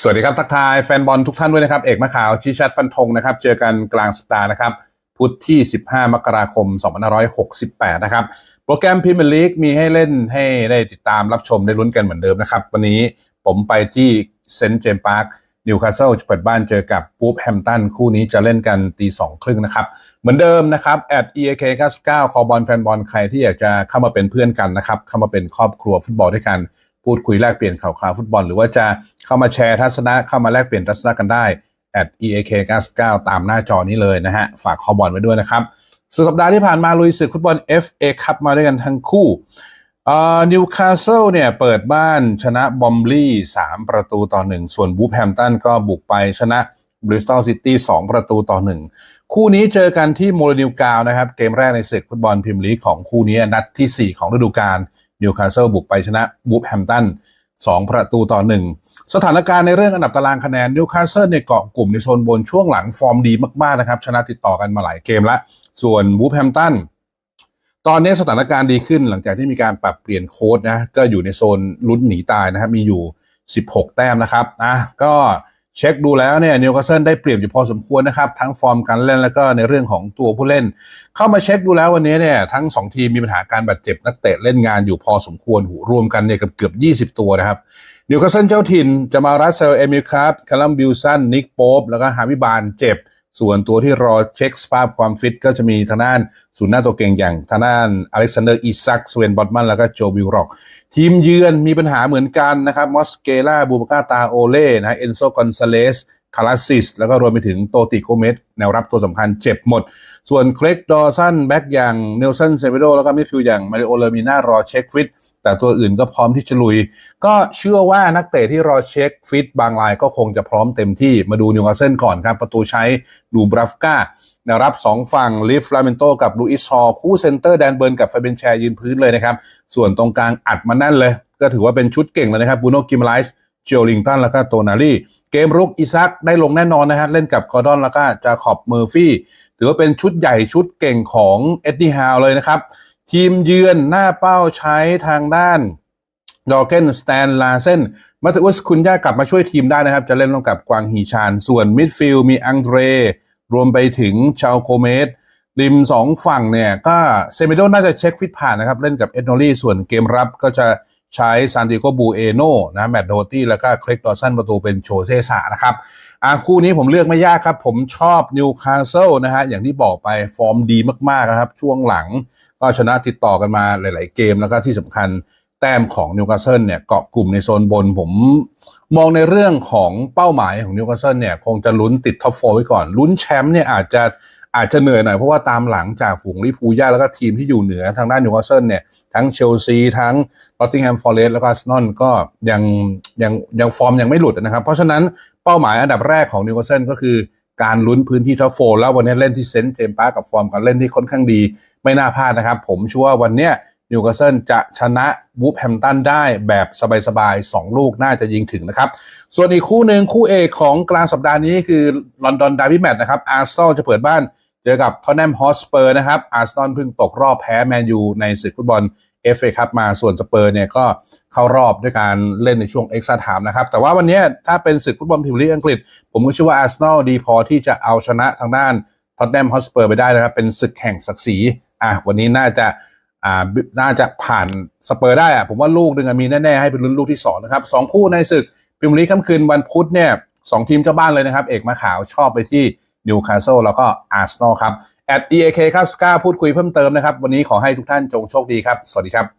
สวัสดีครับ ทักทายแฟนบอลทุกท่านด้วยนะครับ เอกมะขาวชี้ชัดฟันธงนะครับ เจอกันกลางสัปดาห์นะครับ พุธที่ 15 มกราคม 2568 นะครับ โปรแกรมพรีเมียร์ลีกมีให้เล่นให้ได้ติดตามรับชมได้ลุ้นกันเหมือนเดิมนะครับ วันนี้ผมไปที่เซนต์เจมส์พาร์คนิวคาสเซิลจะเปิดบ้านเจอกับปูฟแฮมตันคู่นี้จะเล่นกันตีสองครึ่งนะครับ เหมือนเดิมนะครับแอด EAK 99คอบอลแฟนบอลใครที่อยากจะเข้ามาเป็นเพื่อนกันนะครับเข้ามาเป็นครอบครัวฟุตบอลด้วยกัน พูดคุยแลกเปลี่ยนข่าวคราวฟุตบอล หรือว่าจะเข้ามาแชร์ทัศนะเข้ามาแลกเปลี่ยนทัศนะกันได้ at eak 99ตามหน้าจอนี้เลยนะฮะ ฝากคอบอลไว้ด้วยนะครับ สุดสัปดาห์ที่ผ่านมาลุยศึกฟุตบอล FA คัพมาด้วยกันทั้งคู่นิวคาสเซิลเนี่ยเปิดบ้านชนะบอมลี่3ประตูต่อ 1 ส่วนบูแฮมตันก็บุกไปชนะบริสตอลซิตี้2ประตูต่อ 1 คู่นี้เจอกันที่โมลนิวกาวนะครับ เกมแรกในศึกฟุตบอลพรีเมียร์ลีกของคู่นี้นัดที่ 4 ของฤดูกาล นิวคาสเซิลบุกไปชนะบูฟแฮมตัน2 ประตูต่อ 1 สถานการณ์ในเรื่องอันดับตารางคะแนนนิวคาสเซิลเนี่ยเกาะกลุ่มในโซนบนช่วงหลังฟอร์มดีมากๆนะครับ ชนะติดต่อกันมาหลายเกมละ ส่วนบูฟแฮมตันตอนนี้สถานการณ์ดีขึ้นหลังจากที่มีการปรับเปลี่ยนโค้ดนะก็อยู่ในโซนลุ้นหนีตายนะครับมีอยู่ 16 แต้มนะครับอะก็ เช็คดูแล้วเนี่ยนิวคาสเซิลได้เปรียบอยู่พอสมควรนะครับทั้งฟอร์มการเล่นแล้วก็ในเรื่องของตัวผู้เล่น เข้ามาเช็คดูแล้ววันนี้เนี่ยทั้ง 2 ทีมมีปัญหาการบาดเจ็บนักเตะเล่นงานอยู่พอสมควรหูรวมกันเนี่ยเกือบเกือบ20 ตัวนะครับนิวคาสเซิลเจ้าถิ่นจะมารัสเซลเอมิลคาร์คาลัมบิลสันนิกโป๊บแล้วก็ฮาวิบานเจ็บ ส่วนตัวที่รอเช็คสภาพความฟิตก็จะมีทางด้านศูนย์หน้าตัวเก่งอย่างทางด้านอเล็กซานเดอร์อิซักสเวนบอตมันแล้วก็โจวิลร็อก ทีมเยือนมีปัญหาเหมือนกันนะครับมอสเกล่าบูบากาตาโอเล่นะเอนโซกอนซาเลส คาราซิส แล้วก็รวมไปถึงโตติโกเมสแนวรับตัวสำคัญเจ็บหมด ส่วนเครกดอสันแบ็กอย่างเนลสันเซเวโดแล้วก็มิดฟิลอย่างมาริโอเลมิน่ารอเช็คฟิต แต่ตัวอื่นก็พร้อมที่จะลุย ก็เชื่อว่านักเตะที่รอเช็คฟิตบางรายก็คงจะพร้อมเต็มที่มาดูนิวคาสเซิลก่อนครับ ประตูใช้ดูบราฟกาแนวรับ 2 ฝั่งลิฟลาเมนโตกับลูอิสฮอคู่เซนเตอร์แดนเบิร์นกับไฟเบนแชร์ยืนพื้นเลยนะครับ ส่วนตรงกลางอัดมาแน่นเลย ก็ถือว่าเป็นชุดเก่งเลยนะครับบูโนกิมไลส์ เจอลิงตันแล้วก็โตนาลีเกมรุกอิซักได้ลงแน่นอนนะฮะ เล่นกับกอร์ดอนแล้วก็จาขอบเมอร์ฟี่ ถือว่าเป็นชุดใหญ่ชุดเก่งของเอ็ดดี้ฮาวเลยนะครับ ทีมเยือนหน้าเป้าใช้ทางด้านดอเกนสแตนลาเซนมาติอุสคุณย่ากลับมาช่วยทีมได้นะครับ จะเล่นร่วมกับกวางฮีชาน ส่วนมิดฟิลด์มีอังเดรรวมไปถึงชาวโคเมสริมสองฝั่งเนี่ย ก็เซเมโดน่าจะเช็คฟิตผ่านนะครับ เล่นกับเอ็ดโนลี่ส่วนเกมรับก็จะ ใช้ซานติโกบูเอโนนะแมตโดตี้แล้วก็คลกดอสันประตูเป็นโชเซสานะครับอ่าคู่นี้ผมเลือกไม่ยากครับ ผมชอบนิวคาสเซิลนะฮะอย่างที่บอกไปฟอร์มดีมากๆนะครับ ช่วงหลังก็ชนะติดต่อกันมาหลาย ๆ เกมแล้วก็ที่สำคัญแต้มของนิวคาสเซิลเนี่ยเกาะกลุ่มในโซนบนผมมองในเรื่องของเป้าหมายของนิวคาสเซิลเนี่ยคงจะลุ้นติดท็อปโฟไว้ก่อน ลุ้นแชมป์เนี่ยอาจจะ อาจจะเหนื่อยหน่อยเพราะว่าตามหลังจากฝูงลิฟูย่าแล้วก็ทีมที่อยู่เหนือทางด้านนิวคาสเซิลเนี่ยทั้งเชลซีทั้งลอตติงแฮมฟอร์เรสต์แล้วก็อาร์เซนอลก็ยังยังยังฟอร์มยังไม่หลุดนะครับ เพราะฉะนั้นเป้าหมายอันดับแรกของนิวคาสเซิลก็คือการลุ้นพื้นที่ท็อปโฟแล้ววันนี้เล่นที่เซนต์เจมส์พาร์คกับฟอร์มการเล่นที่ค่อนข้างดีไม่น่าพลาดนะครับ ผมเชื่อว่าวันเนี้ยนิวคาสเซิลจะชนะวูฟแฮมตันได้แบบสบายๆ 2 ลูกน่าจะยิงถึงนะครับ ส่วนอีกคู่หนึ่งคู่เอกของกลางสัปดาห์นี้คือลอนดอนดาร์บี้แมตช์นะครับอาร์เซนอลจะเปิดบ้าน จอกับทอนแนมฮอสเปอร์นะครับอาร์เซนอลเพิ่งตกรอบแพ้แมนยูในศึกฟุตบอลเอฟเอคัพมาส่วนสเปอร์เนี่ยก็เข้ารอบด้วยการเล่นในช่วงเอ็กซ์ตร้าไทม์นะครับ แต่ว่าวันนี้ถ้าเป็นศึกฟุตบอลพรีเมียร์ลีกอังกฤษ ผมก็เชื่อว่าอาร์เซนอลดีพอที่จะเอาชนะทางด้านทอนแนมฮอสเปอร์ไปได้นะครับ เป็นศึกแข่งศักดิ์ศรีอะวันนี้น่าจะอ่าน่าจะผ่านสเปอร์ได้อะผมว่าลูกหนึ่งมีแน่ๆให้เป็นลุ้นลูกที่2นะครับสองคู่ในศึกพรีเมียร์ลีกค่ำคืนวันพุธเนี่ยสองทีมเจ้าบ้านเลยนะครับ เอกมาขาวชอบไปที่ นิวคาสเซิลแล้วก็อาร์เซนอลครับ at eak 99พูดคุยเพิ่มเติมนะครับ วันนี้ขอให้ทุกท่านจงโชคดีครับ สวัสดีครับ